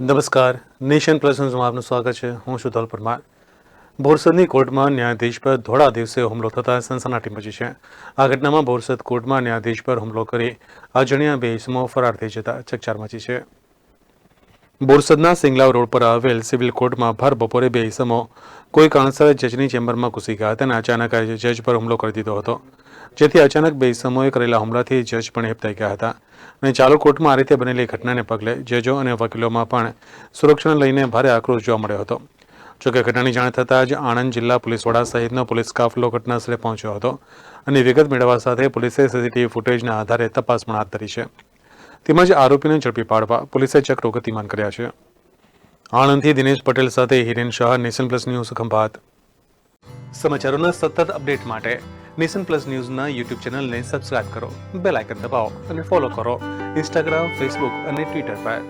નમસ્કાર. Nation plus ન્યૂઝમાં આપનું સ્વાગત છે. હું છું ધોલ પરમાર. બોરસદની કોર્ટમાં ન્યાયાધીશ પર ધોળા દિવસે હુમલો થતાં સનસનાટી મચી છે. આ ઘટનામાં બોરસદ કોર્ટમાં ન્યાયાધીશ પર હુમલો કરી અજાણ્યા બે ઇસમો ફરાર થઈ જતા ચકચાર મચી છે. બોરસદના સિંગલાવ રોડ પર આવેલ સિવિલ કોર્ટમાં ભર બપોરે બે ઇસમો, કોઈ કારણસર જજની ચેમ્બરમાં ઘૂસી ગયા હતા અને અચાનક જજ પર હુમલો કરી દીધો હતો. જેથી અચાનક બે ઇસમોએ કરેલા હુમલાથી જજ પણ હેપતાઈ ગયા હતા. અને ચાલુ કોર્ટમાં આ રીતે બનેલી ઘટનાને પગલે જજો અને વકીલોમાં પણ સુરક્ષાને લઈને ભારે આક્રોશ જોવા મળ્યો હતો. જોકે ઘટનાની જાણ થતાં જ આણંદ જિલ્લા પોલીસ વડા સહિતનો પોલીસ કાફલો ઘટનાસ્થળે પહોંચ્યો હતો અને વિગત મેળવવા સાથે પોલીસે સીસીટીવી ફૂટેજના આધારે તપાસ પણ હાથ ધરી છે. તેમજ આરોપીને ઝડપી પાડવા પોલીસે ચક્રો ગતિમાન કર્યા છે. આણંદથી દિનેશ પટેલ સાથે Hiren Shah, nation plus news Khambhat. સમાચારોના સતત અપડેટ માટે નેશન પ્લસ ન્યૂઝના યુટ્યુબ ચેનલને સબસ્ક્રાઇબ કરો, બેલ આઇકન દબાવો અને ફોલો કરો. ઇન્સ્ટાગ્રામ, ફેસબુક અને ટ્વિટર પર.